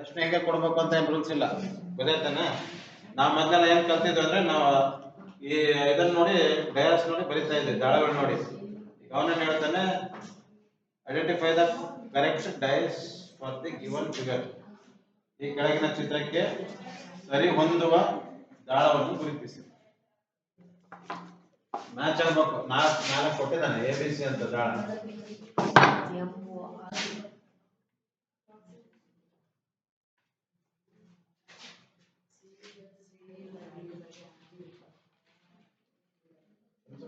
ಪ್ರಶ್ನೆ ಹೆಂಗೆ ಕೊಡ್ಬೇಕು ಅಂತ ಏನ್ ರೂಲ್ಸ್ ಇಲ್ಲ. ಗೊತ್ತಾಯ್ತಾನೆ ನಾವ್ ಮೊದ್ಲೆಲ್ಲ ಏನ್ ಕಲ್ತಿದ್ವಿ ಅಂದ್ರೆ ನಾವು ಈ ಇದನ್ನ ನೋಡಿ ಡಯಾಸ್ ನೋಡಿ ಬರಿತಾ ಇದ್ವಿ, ದಾಳಗಳು ನೋಡಿ. ಈಗ ಅವನೇನು ಹೇಳ್ತಾನೆ identify the correct dice for the given figure ಈ ಕೆಳಗಿನ ಚಿತ್ರಕ್ಕೆ ಸರಿ ಹೊಂದುವ ದಾಳವನ್ನು ಗುರುತಿಸಿ. ಮ್ಯಾಚ್ ಆಗ್ಬೇಕು. ನಾಲ್ಕು ನಾಲ್ಕು ಕೊಟ್ಟಿದ್ದಾನೆ ಎ ಬಿ ಸಿ ಅಂತ ದಾಳ.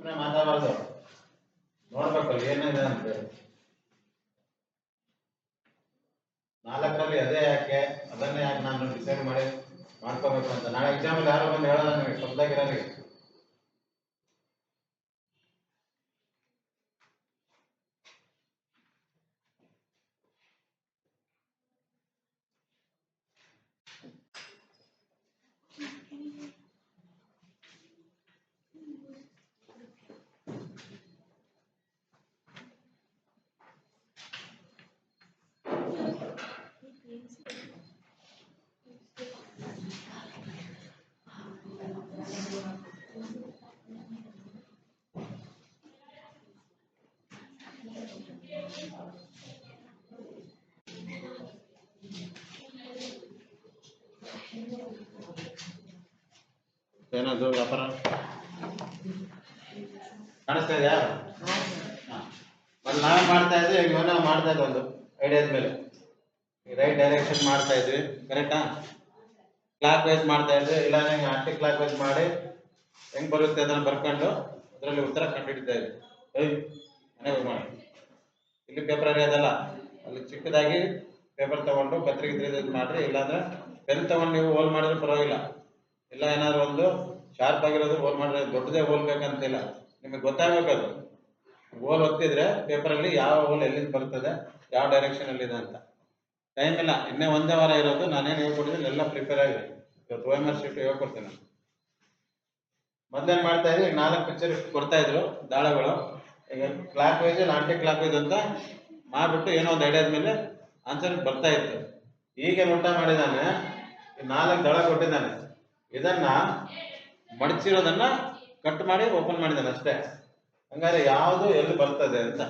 ಸುಮ್ಮನೆ ಮಾತಾಡಬಾರ್ದು. ನೋಡ್ಬೇಕು ಏನಿದೆ ಅಂತ ನಾಲ್ಕರಲ್ಲಿ ಅದೇ ಯಾಕೆ, ಅದನ್ನೇ ಯಾಕೆ ನಾನು ಡಿಸೈಡ್ ಮಾಡಿ ಮಾಡ್ಕೋಬೇಕು ಅಂತ. ನಾಳೆ ಎಕ್ಸಾಮಲ್ಲಿ ಯಾರು ಬಂದು ಹೇಳಲ್ಲ ನನಗೆ ಶಬ್ದಾಗಿರೋರಿಗೆ ಏನದು ವ್ಯಾಪಾರ. ಕಾಣಿಸ್ತಾ ಇದೆಯಾ? ನಾವೇ ಮಾಡ್ತಾ ಇದ್ವಿ? ಇವನ ಮಾಡ್ತಾ ಇದ್ದ ಒಂದು ಐಡಿಯಾದ ಮೇಲೆ. ರೈಟ್ ಡೈರೆಕ್ಷನ್ ಮಾಡ್ತಾ ಇದ್ವಿ. ಕರೆಕ್ಟಾ ಕ್ಲಾಕ್ ವೈಸ್ ಮಾಡ್ತಾ ಇದ್ವಿ. ಇಲ್ಲ ನಂಗೆ ಆಂಟಿ ಕ್ಲಾಕ್ ವೈಸ್ ಮಾಡಿ ಹೆಂಗ್ ಬರುತ್ತೆ ಅದನ್ನ ಬರ್ಕೊಂಡು ಅದರಲ್ಲಿ ಉತ್ತರ ಕಂಡುಹಿಡಿತಾ ಇದ್ವಿ. ಏಯ್, ಮನೆಗೆ ಮಾಡಿ. ಇಲ್ಲಿ ಪೇಪರ್ ಅದಲ್ಲ. ಅಲ್ಲಿ ಚಿಕ್ಕದಾಗಿ ಪೇಪರ್ ತಗೊಂಡು ಗಿತ್ರಿಗೆ ಮಾಡ್ರಿ. ಇಲ್ಲಾಂದ್ರೆ ಪೆನ್ ತಗೊಂಡು ನೀವು ಹೋಲ್ ಮಾಡಿದ್ರೆ ಪರವಾಗಿಲ್ಲ. ಇಲ್ಲ ಏನಾದ್ರು ಒಂದು ಶಾರ್ಪ್ ಆಗಿರೋದು ಹೋಲ್ ಮಾಡಿದ್ರೆ ದೊಡ್ಡದೇ ಹೋಲ್ ಬೇಕಂತಿಲ್ಲ. ನಿಮಗೆ ಗೊತ್ತಾಗಬೇಕದು ಹೋಲ್ ಒತ್ತಿದ್ರೆ ಪೇಪರಲ್ಲಿ ಯಾವ ಹೋಲ್ ಎಲ್ಲಿಂದ ಬರ್ತದೆ, ಯಾವ ಡೈರೆಕ್ಷನ್ ಅಲ್ಲಿ ಇದೆ ಅಂತ. ಟೈಮ್ ಇಲ್ಲ. ಇನ್ನೇ ಒಂದೇ ವಾರ ಇರೋದು. ನಾನೇನು ಹೇಳ್ಕೊಟ್ಟಿದ್ರೆ ಎಲ್ಲ ಪ್ರಿಪೇರ್ ಆಗಿದೆ ಇವತ್ತು ಓ ಎಂ ಆರ್ ಶೀಟ್ ಹೇಳ್ಕೊಡ್ತೀನಿ ನಾನು ಮೊದ್ಲೇನ್ ಮಾಡ್ತಾ ಇದ್ವಿ? ಈಗ ನಾಲ್ಕು ಪಿಕ್ಚರ್ ಕೊಡ್ತಾ ಇದ್ರು ದಾಳಗಳು. ಈಗ clockwise anticlockwise ಅಂತ ಮಾಡ್ಬಿಟ್ಟು ಏನೋ ಒಂದು ಐಡಿಯಾದ ಮೇಲೆ ಆನ್ಸರ್ ಬರ್ತಾ ಇತ್ತು. ಈಗೇನು ಊಟ ಮಾಡಿದಾನೆ ನಾಲ್ಕು ದಳ ಕೊಟ್ಟಿದ್ದಾನೆ. ಇದನ್ನ ಮಡಚಿರೋದನ್ನ ಕಟ್ ಮಾಡಿ ಓಪನ್ ಮಾಡಿದಾನೆ ಅಷ್ಟೇ. ಹಂಗಾರೆ ಯಾವುದು ಎಲ್ಲಿ ಬರ್ತದೆ ಅಂತ.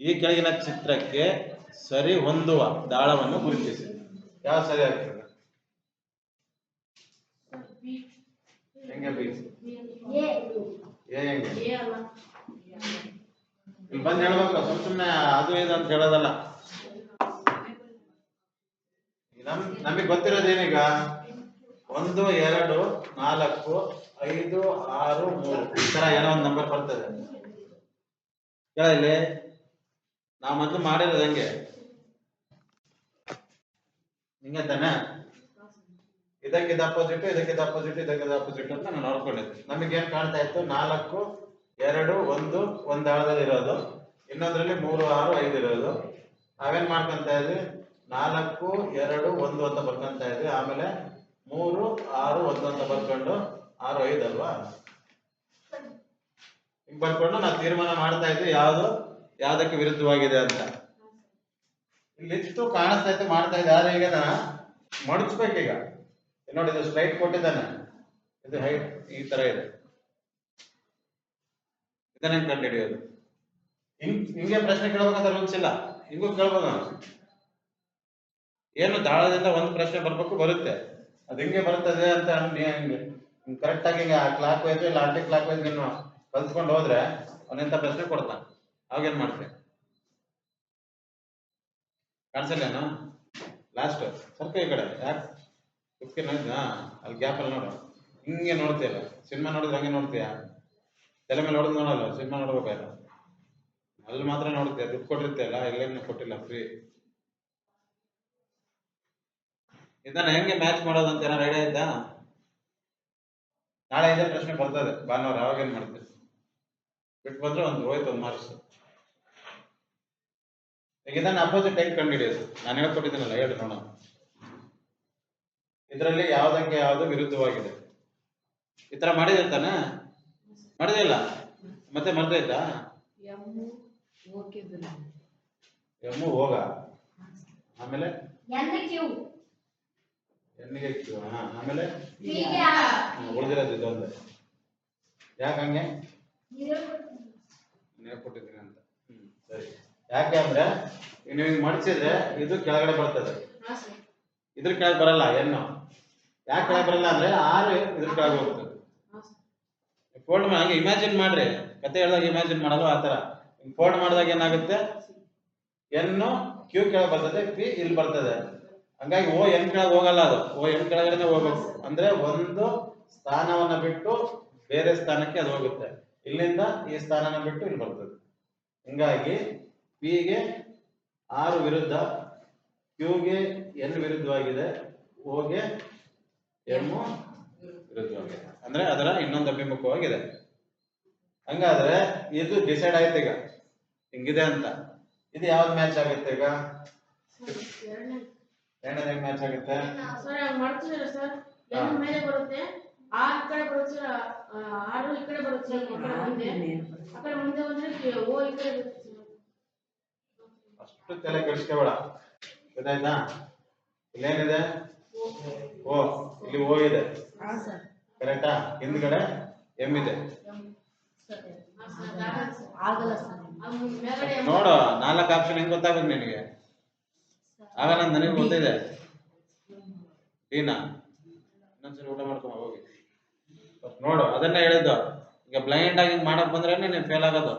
ಈ ಕೆಳಗಿನ ಚಿತ್ರಕ್ಕೆ ಸರಿ ಹೊಂದುವ ದಾಳವನ್ನು ಗುರುತಿಸಿ. ಯಾವ ಸರಿ ಆಗ್ತದೆ? ಹೆಂಗೆ ಬಿ? ಏ ಹೆಂಗೆ? ಇಲ್ಲಿ ಬಂದು ಹೇಳ್ಬೇಕು ಸುಮ್ ಸುಮ್ನೆ ಅದು ಇದು ಅಂತ ಹೇಳೋದಲ್ಲ. ನಮಗೆ ಗೊತ್ತಿರೋದೇನೀಗ ಒಂದು, ಎರಡು, ನಾಲ್ಕು, ಐದು, ಆರು, ಮೂರು. ಈ ತರ ಏನೋ ಒಂದು ನಂಬರ್ ಬರ್ತದೆ ಕೇಳಿ ನಾವು ಮೊದಲು ಮಾಡಿರೋದು ಹಂಗೆ? ಹಿಂಗೆ ತಾನೆ? ಇದಕ್ಕಿದ ಅಪೋಸಿಟ್ ಇದಕ್ಕಿದ ಅಪೋಸಿಟ್ ಇದಕ್ಕಿದ ಅಪೋಸಿಟ್ ಅಂತ ನಾನು ನೋಡ್ಕೊಂಡಿದ್ದೆ. ನಮಗೆ ಏನ್ ಕಾಣ್ತಾ ಇತ್ತು? ನಾಲ್ಕು, ಎರಡು, ಒಂದು ಒಂದು ಆಳದಲ್ಲಿ ಇರೋದು ಇನ್ನೊಂದ್ರಲ್ಲಿ ಮೂರು, ಆರು, ಐದು ಇರೋದು. ನಾವೇನ್ ಮಾಡ್ಕೊಂತ ಇದ್ವಿ? ನಾಲ್ಕು, ಎರಡು, ಒಂದು ಅಂತ ಬರ್ಕೊಂತ ಇದ್ವಿ ಆಮೇಲೆ ಮೂರು, ಆರು, ಒಂದು ಅಂತ ಬರ್ಕೊಂಡು ಆರು, ಐದು ಅಲ್ವಾ? ಹಿಂಗ್ ಬರ್ಕೊಂಡು ನಾವು ತೀರ್ಮಾನ ಮಾಡ್ತಾ ಇದ್ವಿ ಯಾವ್ದು? ಯಾವ್ದಕ್ಕೆ ವಿರುದ್ಧವಾಗಿದೆ ಅಂತ. ಇಲ್ಲಿಷ್ಟು ಕಾಣಿಸ್ತಾ ಇತ್ತು, ಮಾಡ್ತಾ ಇದ್ದೆ. ಆದ್ರೆ ಈಗ ಮಡಚ್ಬೇಕೀಗ? ನೋಡಿ, ಇದು ಸ್ಟ್ರೈಟ್ ಕೊಟ್ಟಿದ್ದಾನೆ. ಇದು ಹೈಟ್ ಈ ತರ ಇದೆ. ಇದನ್ನ ಕಂಡು ಹಿಡಿಯೋದು? ಹಿಂಗ್, ಹಿಂಗೆ ಪ್ರಶ್ನೆ ಕೇಳ್ಬೇಕಂತ ರೂಲ್ಸ್ ಇಲ್ಲ. ಹಿಂಗೂ ಕೇಳ್ಬೋದು ಏನು ದಾಳದಿಂದ ಒಂದು ಪ್ರಶ್ನೆ ಬರ್ಬೇಕು, ಬರುತ್ತೆ. ಅದು ಹಿಂಗೆ ಬರ್ತದೆ ಅಂತ ಹಿಂಗೆ ಕರೆಕ್ಟ್ ಆಗಿ ಹಿಂಗೆ ಕ್ಲಾಕ್ ವೈಸ್ ಇಲ್ಲ ಆಂಟಿ ಕ್ಲಾಕ್ ವೈಸ್ ನೀನು ಕಲ್ತ್ಕೊಂಡು ಹೋದ್ರೆ ಅವನೆಂತ ಪ್ರಶ್ನೆ ಕೊಡ್ತಾನೆ. ಅವಾಗೇನ್ ಮಾಡ್ತೀಯ ಕಾಣಿಸಲ್ಲೇನು ಲಾಸ್ಟ್ ಸ್ವಲ್ಪ ಈ ಕಡೆ, ಯಾಕೆ? ಅಲ್ಲಿ ಗ್ಯಾಪ್ ಅಲ್ಲಿ ನೋಡು. ಹಿಂಗೆ ನೋಡ್ತೀಯಲ್ಲ ಸಿನಿಮಾ ನೋಡಿದ್ರೆ ಹಂಗೆ ನೋಡ್ತೀಯ? ತಲೆ ಮೇಲೆ ಹೊಡೆದು ನೋಡಲ್ಲ, ಸಿನಿಮಾ ನೋಡ್ಬೇಕಲ್ಲ? ಅಲ್ಲಿ ಮಾತ್ರ ನೋಡ್ತೀಯ, ದುಡ್ಡು ಕೊಟ್ಟಿರ್ತೀಯಲ್ಲ ಎಲ್ಲೇನು ಕೊಟ್ಟಿಲ್ಲ ಫ್ರೀ ಇದನ್ನ ಹೆಂಗೆ ಮ್ಯಾಚ್ ಮಾಡೋದು ಅಂತ ಏನಾರು ಐಡಿಯಾ ಇದ್ದಾ ನಾಳೆ ಇದೇ ಪ್ರಶ್ನೆ ಬರ್ತದೆ ಭಾನುವಾರ ಅವಾಗ ಏನ್ ಮಾಡ್ತೀವಿ ಬಿಟ್ಟು ಬಂದ್ರೆ ಒಂದು ಹೋಯ್ತು ಒಂದು ಮಾರ್ಕ್ಸ್. ಈಗ ಇದನ್ನ ಅಪೋಸಿಟ್ ಹೆಂಗ್ ಕಂಡುಹಿಡಿಯೋದು. ನಾನು ಹೇಳ್ಕೊಟ್ಟಿದ್ದೀನಲ್ಲ ಹೇಳಿ ನೋಡೋಣ. ಇದರಲ್ಲಿ ಯಾವ್ದಕ್ಕೆ ಯಾವ್ದು ವಿರುದ್ಧವಾಗಿದೆ? ಈ ತರ ಮಾಡಿದಿರ್ತಾನೆ ಮಾಡಿದಿಲ್ಲ ಮತ್ತೆ ಮರ್ತಾ ಇದ್ದ ಓಕೆದಿಲ್ಲ ಎಮ್ಮು ಹೋಗ? ಆಮೇಲೆ? ಎನ್ ಕ್ಯೂ ಹಾ ಆಮೇಲೆ ಉಳಿದಿರೋದು ಇದೊಂದು. ಯಾಕೆ ಹಂಗೆ? ನೇಪ್ ಕೊಟ್ಟಿದ್ದೀನಿ ಅಂತ. ಹ್ಮ್ ಸರಿ. ಯಾಕೆ ಅಂದ್ರೆ ನೀವು ಹಿಂಗ್ ಮಡಿಸಿದ್ರೆ ಇದು ಕೆಳಗಡೆ ಬರ್ತದೆ. ಇದ್ರ ಕೆಳಗೆ ಬರಲ್ಲ ಎನ್ನು ಯಾಕೆ ಕೆಳಗೆ ಬರಲ್ಲ ಅಂದ್ರೆ ಆರು ಇದ್ರ ಕೆಳಗೆ ಹೋಗ್ತದೆ ಫೋಲ್ಡ್ ಮಾಡಿ ಹಂಗೆ ಇಮ್ಯಾಜಿನ್ ಮಾಡ್ರಿ. ಕತೆ ಹೇಳಿದಾಗ ಇಮ್ಯಾಜಿನ್ ಮಾಡಲು ಆ ಥರ. ಫೋಲ್ಡ್ ಮಾಡಿದಾಗ ಏನಾಗುತ್ತೆ? ಎನ್ನು ಕ್ಯೂ ಕೆಳಗೆ ಬರ್ತದೆ ಪಿ ಇಲ್ಲಿ ಬರ್ತದೆ. ಹಂಗಾಗಿ ಓ ಎನ್ ಕೆಳಗೆ ಹೋಗಲ್ಲ ಅದು. ಓ ಎನ್ ಕೆಳಗಡೆ ಹೋಗ್ಬೇಕು. ಅಂದ್ರೆ ಒಂದು ಸ್ಥಾನವನ್ನ ಬಿಟ್ಟು ಬೇರೆ ಸ್ಥಾನಕ್ಕೆ ಅದು ಹೋಗುತ್ತೆ. ಇಲ್ಲಿಂದ ಈ ಸ್ಥಾನನ ಬಿಟ್ಟು ಇಲ್ಲಿ ಬರ್ತದೆ. ಹಿಂಗಾಗಿ ಪಿಗೆ ಆರು ವಿರುದ್ಧ ಕ್ಯೂಗೆ ಎನ್ ವಿರುದ್ಧವಾಗಿದೆ ಓಗೆ ಎಂ ವಿರುದ್ಧವಾಗಿದೆ. ಅಂದ್ರೆ ಅದರ ಇನ್ನೊಂದು ಅಭಿಮುಖವಾಗಿದೆ. ಹಂಗಾದ್ರೆ ಇದು ಡಿಸೈಡ್ ಆಯ್ತು ಈಗ. ಹಿಂಗಿದೆ ಅಂತ. ಇದು ಯಾವ್ದು ಮ್ಯಾಚ್ ಆಗುತ್ತೆ ಈಗ? ಎರಡನೇ ಮ್ಯಾಚ್ ಆಗುತ್ತೆ. ಸರ್ ಹಂಗ್ ಮಾಡ್ತಿದ್ದೀರಾ ಸರ್? ಮೇಲೆ ಬರುತ್ತೆ. ಆ ಕಡೆ ಬರುತ್ತೆ ಆರು ಈ ಕಡೆ ಬರುತ್ತೆ ಸರ್ ಈ ಕಡೆ ಮುಂದೆ. ಆ ಕಡೆ ಮುಂದೆ ಬಂದ್ರೆ ಓ ಈ ಕಡೆ ಬರುತ್ತೆ ಅಷ್ಟು ತಲೆ ಕೆಡಿಸ್ಕೋಬೇಡ ಗೊತ್ತಾಯ್ತಾ? ಇಲ್ಲೇನಿದೆ? ಓ ಇಲ್ಲಿ ಓ ಇದೆ. ಕರೆಕ್ಟಾ? ಹಿಂದ್ಗಡೆ ಎಂ ಇದೆ. ನೋಡು ನಾಲ್ಕು ಆಪ್ಷನ್ ಹೆಂಗ್ ಗೊತ್ತಾಗುತ್ತೆ ನಿನಗೆ? ಆಗಲ್ಲ ನನಗೆ ಗೊತ್ತಿದೆ. ಟೀನಾ ಇನ್ನೊಂದ್ಸರಿ ಊಟ ಮಾಡ್ಕೊಂಬ ಹೋಗಿ ನೋಡು ಅದನ್ನೇ ಹೇಳಿದ್ದು. ಈಗ ಬ್ಲೈಂಡ್ ಆಗಿ ಮಾಡಕ್ ಬಂದ್ರೆ ನೀನು ಫೇಲ್ ಆಗೋದು.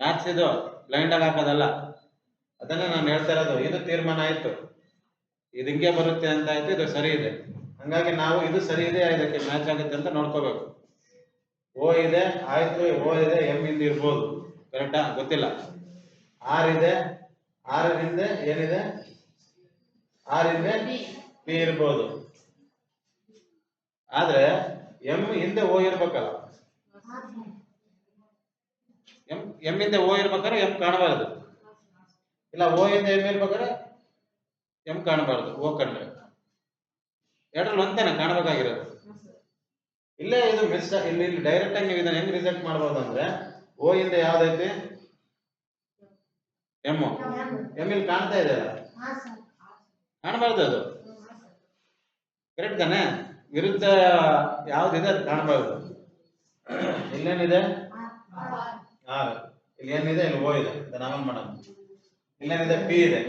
ಮ್ಯಾಥ್ಸ್ ಇದು ಬ್ಲೈಂಡ್ ಆಗಿ ಹಾಕೋದಲ್ಲ. ಅದನ್ನೇ ನಾನು ಹೇಳ್ತಾ ಇರೋದು. ಇದು ತೀರ್ಮಾನ ಆಯ್ತು. ಇದು ಹಿಂಗೆ ಬರುತ್ತೆ ಅಂತ ಆಯ್ತು ಇದು ಸರಿ ಇದೆ. ಹಂಗಾಗಿ ನಾವು ಇದು ಸರಿ ಇದೆ ಇದಕ್ಕೆ ಮ್ಯಾಚ್ ಆಗುತ್ತೆ ಅಂತ ನೋಡ್ಕೋಬೇಕು. ಓ ಇದೆ ಆಯ್ತು ಓ ಇದೆ ಎಂ ಇಂದ ಇರ್ಬೋದು. ಕರೆಕ್ಟಾ ಗೊತ್ತಿಲ್ಲ. ಆರ್ ಇದೆ ಆರ್ ಹಿಂದೆ ಏನಿದೆ? ಆರ್ ಹಿಂದೆ ಇರ್ಬೋದು. ಆದ್ರೆ ಎಂ ಹಿಂದೆ ಓ ಇರ್ಬೇಕಲ್ಲ. ಎಂ ಎಂ ಹಿಂದೆ ಓ ಇರ್ಬೇಕಾದ್ರೆ ಎಂ ಕಾಣಬಾರದು. ಇಲ್ಲ, ಓ ಹಿಂದೆ ಎಂ ಇರ್ಬೇಕಾದ್ರೆ ಎಂ ಕಾಣಬಾರದು, ಓ ಕಂಡ್ರೆ. ಎರಡರಲ್ಲಿ ಒಂದೇನ, ಕಾಣಬೇಕಾಗಿರೋದು. ಇಲ್ಲೇ ಇದು ಮಿಸ್, ಇಲ್ಲಿ ಇಲ್ಲಿ ಡೈರೆಕ್ಟ್ ಆಗಿ ನೀವು ಇದನ್ನ ಹೆಂಗ್ ರಿಸೆಕ್ಟ್ ಮಾಡ್ಬೋದು ಅಂದ್ರೆ, ಓ ಹಿಂದೆ ಯಾವ್ದೈತಿ? ಎಂ. ಎಂ ಇಲ್ಲಿ ಕಾಣ್ತಾ ಇದೆ ಕಾಣಬಾರ್ದು ಅದು. ಕರೆಕ್ಟ್ ತಾನೆ? ವಿರುದ್ಧ ಯಾವ್ದಿದೆ ಅದು ಕಾಣಬಾರ್ದು. ಇಲ್ಲೇನಿದೆ? ಆರ್. ಇಲ್ಲಿ ಏನಿದೆ ಇಲ್ಲಿ ಓ ಇದೆ. ನಾವೇನ್ ಮಾಡೋಣ. ಇಲ್ಲೇನಿದೆ? ಪಿ ಇದೆ.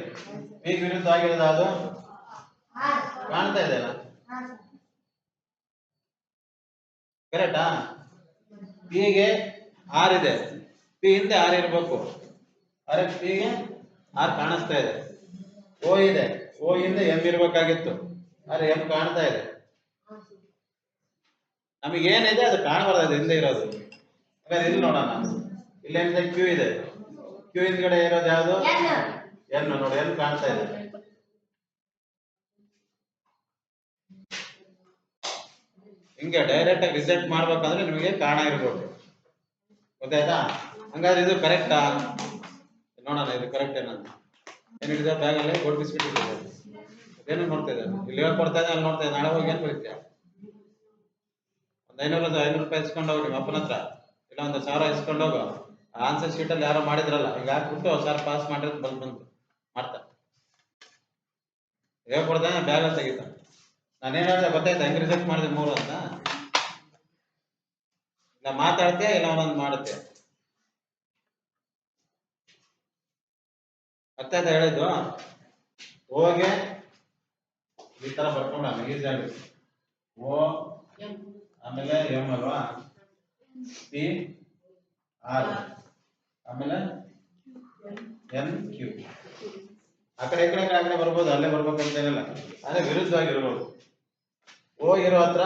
ಪಿ ವಿರುದ್ಧ ಆಗಿರೋದು ಅದು ಕಾಣ್ತಾ ಇದೆ ಅಲ್ಲ? ಕರೆಕ್ಟಾ ಪಿಗೆ ಆರ್ ಇದೆ. ಪಿ ಹಿಂದೆ ಆರ್ ಇರ್ಬೇಕು. ಅರೆ ಪಿಗೆ ಆರ್ ಕಾಣಿಸ್ತಾ ಇದೆ. ಓ ಇದೆ. ಓ ಹಿಂದೆ ಎಂ ಇರ್ಬೇಕಾಗಿತ್ತು. ಅರೆ ಎಂ ಕಾಣ್ತಾ ಇದೆ. ನಮಗೆ ಏನಿದೆ, ಅದು ಕಾಣಬಾರ್ದು ಹಿಂದೆ ಇರೋದು. ಹಾಗಾದ್ರೆ ಇಲ್ಲಿ ನೋಡೋಣ. ಇಲ್ಲೇನಿದೆ ಕ್ಯೂ ಇದೆ? ಕ್ಯೂ ಹಿಂದ್ಗಡೆ ಇರೋದು ಯಾವುದು? ಎನ್ ನೋಡಿ ಎನ್ ಕಾಣ್ತಾ ಇದೆ. ಹಿಂಗೆ ಡೈರೆಕ್ಟ್ ಆಗಿ ರಿಸಲ್ಟ್ ಮಾಡ್ಬೇಕಂದ್ರೆ ನಿಮಗೆ ಕಾರಣ ಇರ್ಬೋದು. ಗೊತ್ತಾಯ್ತಾ? ಹಂಗಾದ್ರೆ ಇದು ಕರೆಕ್ಟಾ ನೋಡೋಣ, ಇದು ಕರೆಕ್ಟ್ ಏನಂತ. ಏನಿದೆ ಬ್ಯಾಗಲ್ಲಿ ಗೋಲ್ಡ್ ಬಿಸ್ಕೆಟ್ ಇದೆ ಅದೇನು ನೋಡ್ತಾ ಇದ್ದಾರೆ. ಇಲ್ಲಿ ಹೇಳ್ಕೊಡ್ತಾ ಇದೆ ಅಲ್ಲಿ ನೋಡ್ತಾ ಇದೆ ನಾಳೆ ಹೋಗಿ ಏನು ಬರೀತೀಯ ಒಂದು ಐನೂರು ಐನೂರು ರೂಪಾಯಿ ಇಸ್ಕೊಂಡು ಹೋಗಿ ನಿಮ್ಮ ಅಪ್ಪನ ಹತ್ರ. ಇಲ್ಲ, ಒಂದು ಸಾವಿರ ಇಸ್ಕೊಂಡು ಹೋಗು. ಆನ್ಸರ್ ಅಲ್ಲಿ ಯಾರೋ ಮಾಡಿದ್ರಲ್ಲ, ಈಗ ಹಾಕ್ಬಿಟ್ಟು ಸರ್ ಪಾಸ್ ಮಾಡಿರೋದು ಬಂದು ಬಂದು ಮಾಡ್ತಾ. ಹೇಳ್ಕೊಡ್ತಾನೆ ಬ್ಯಾಗ್ ತೆಗಿತ. ನಾನೇನು ಹೇಳಿದೆ, ಗೊತ್ತಾಯ್ತಾ? ಹೆಂಗ್ ರಿಜೆಕ್ಟ್ ಮಾಡಿದೆ ಮೂರು ಅಂತ? ಇಲ್ಲ ಮಾತಾಡ್ತೀಯ ಇಲ್ಲ, ಒಂದೊಂದು ಮಾಡುತ್ತೆ. ಅರ್ಥ ಆಯ್ತಾ ಹೇಳಿದ್ದು? ಓಗೆ ಈ ತರ ಬರ್ಕೊಂಡ ಈಸಿ ಆಗುತ್ತೆ ಓ ಆಮೇಲೆ ಎಂ ಅಲ್ವಾ? P R. ಆಮೇಲೆ ಎನ್ ಕ್ಯೂ. ಆ ಕಡೆ ಈ ಕಡೆ ಆ ಕಡೆ ಬರ್ಬೋದು ಅಲ್ಲೇ ಬರ್ಬೇಕಂತ ಏನಿಲ್ಲ. ಆದ್ರೆ ವಿರುದ್ಧವಾಗಿರ್ಬೋದು. ಓ ಇರೋ ಹತ್ರ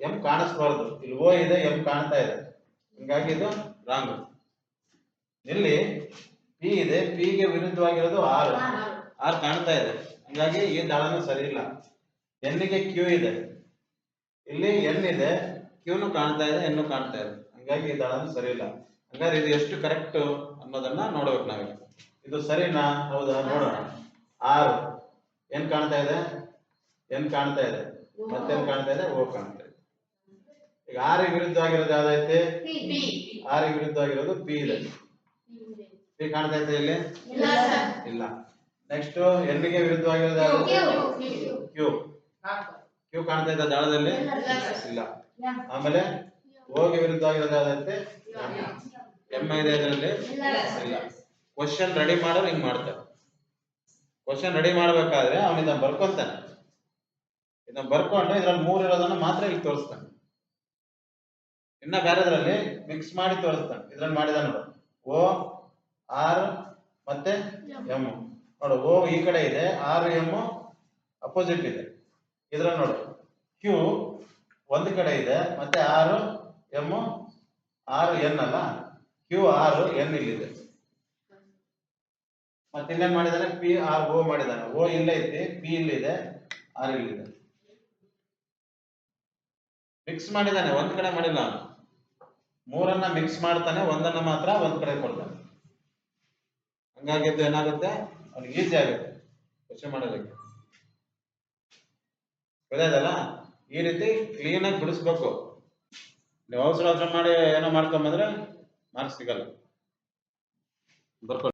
ಎಂ ಕಾಣಿಸ್ಬಾರ್ದು. ಇಲ್ಲಿ ಓ ಇದೆ ಎಂ ಕಾಣ್ತಾ ಇದೆ. ಹಿಂಗಾಗಿ ಇದು ರಾಂಗ್. ಇಲ್ಲಿ ಪಿ ಇದೆ ಪಿಗೆ ವಿರುದ್ಧವಾಗಿರೋದು ಆರ್ ಆರ್ ಕಾಣ್ತಾ ಇದೆ. ಹಂಗಾಗಿ ಈ ದಳನು ಸರಿ ಇಲ್ಲ. ಗೆ ಕ್ಯೂ ಇದೆ. ಇಲ್ಲಿ ಎನ್ ಇದೆ ಕ್ಯೂನು ಕಾಣ್ತಾ ಇದೆ ಎನ್ನು ಕಾಣ್ತಾ ಇದೆ. ಹಂಗಾಗಿ ಈ ದಳನು ಸರಿ ಇಲ್ಲ. ಹಂಗಾದ್ರೆ ಇದು ಎಷ್ಟು ಕರೆಕ್ಟ್ ಅನ್ನೋದನ್ನ ನೋಡ್ಬೇಕು ನಾವೀಗ. ಇದು ಸರಿನಾ? ಹೌದಾ? ನೋಡೋಣ. ಆರು ಏನ್ ಕಾಣ್ತಾ ಇದೆ ಎನ್ ಕಾಣ್ತಾ ಇದೆ. ಮತ್ತೇನ್ ಕಾಣ್ತಾ ಇದೆ ಓ ಕಾಣ್ತಾ ಇದೆ. ಈಗ ಆರಿಗೆ ವಿರುದ್ಧವಾಗಿರೋದು ಯಾವ್ದೈತೆ? ಪಿ ಆರಿಗೆ ಆರಿಗೆ ವಿರುದ್ಧವಾಗಿರೋದು ಪಿ ಇದೆ. ಪಿ ಕಾಣ್ತಾ ಇದೆ ಇಲ್ಲಿ? ಇಲ್ಲ ನೆಕ್ಸ್ಟ್ ವಿರುದ್ಧವಾಗಿರೋದು ಯಾವುದು ಕ್ಯೂ ಕ್ಯೂ ಕಾಣ್ತಾ ಇದೆ ದಾಳದಲ್ಲಿ? ಇಲ್ಲ ಆಮೇಲೆ ಓಗೆ ವಿರುದ್ಧವಾಗಿರೋದು ಯಾವ್ದೈತೆ? ಎಂ ಇದೆ ಇದರಲ್ಲಿ ಇಲ್ಲ ಕ್ವಶನ್ ರೆಡಿ ಮಾಡೋರು ಹಿಂಗ್ ಮಾಡ್ತಾರೆ. ಕ್ವಶನ್ ರೆಡಿ ಮಾಡ್ಬೇಕಾದ್ರೆ ಅವನು ಇದನ್ನ ಬರ್ಕೊಂತಾನೆ. ಇದನ್ನ ಬರ್ಕೊಂಡು ಇದ್ರಲ್ಲಿ ಮೂರ್ ಇರೋದನ್ನ ಮಾತ್ರ ಇಲ್ಲಿ ತೋರಿಸ್ತಾನೆ. ಇನ್ನ ಬೇರೆದ್ರಲ್ಲಿ ಮಿಕ್ಸ್ ಮಾಡಿ ತೋರಿಸ್ತಾನೆ. ಇದ್ರಲ್ಲಿ ಮಾಡಿದ ನೋಡು. ಓ ಆರ್ ಮತ್ತೆ ಎಂ. ನೋಡು ಓ ಈ ಕಡೆ ಇದೆ ಆರ್ ಎಂ ಅಪೋಸಿಟ್ ಇದೆ. ಇದ್ರ ನೋಡು ಕ್ಯೂ ಒಂದ್ ಕಡೆ ಇದೆ ಮತ್ತೆ ಆರು ಎಂ ಆರು ಎನ್ ಅಲ್ಲ? ಕ್ಯೂ ಆರು ಎನ್ ಇಲ್ಲಿದೆ. ಮತ್ತೆ ಇನ್ನೇನ್ ಮಾಡಿದಾನೆ? ಪಿ ಆರ್ ಓ ಮಾಡಿದಾನೆ. ಓ ಇಲ್ಲೇ ಐತಿ ಪಿ ಇಲ್ಲಿದೆ ಆರ್ ಇಲ್ಲಿದೆ. ಮಿಕ್ಸ್ ಮಾಡಿದಾನೆ ಒಂದ್ ಕಡೆ ಮಾಡಿಲ್ಲ ಮೂರನ್ನ ಮಿಕ್ಸ್ ಮಾಡ್ತಾನೆ ಒಂದನ್ನ ಮಾತ್ರ ಒಂದ್ ಕಡೆ ಕೊಡ್ತಾನೆ. ಹಂಗಾಗಿದ್ದು ಏನಾಗುತ್ತೆ? ಅವ್ನಿಗೆ ಈಸಿ ಆಗುತ್ತೆ. ಯೋಚನೆ ಮಾಡೋದಕ್ಕೆ. ಗೊತ್ತಾಯ್ತಲ್ಲ? ಈ ರೀತಿ ಕ್ಲೀನ್ ಆಗಿ ಬಿಡಿಸ್ಬೇಕು. ನೀವು ಅವಸರ ಅವಸರ ಮಾಡಿ, ಏನೋ ಮಾಡ್ಕೊಂಬಂದ್ರೆ ಮಾರ್ಕ್ಸ್ ಸಿಗಲ್ಲ. ಬರ್ಕೊಳ್ಳಿ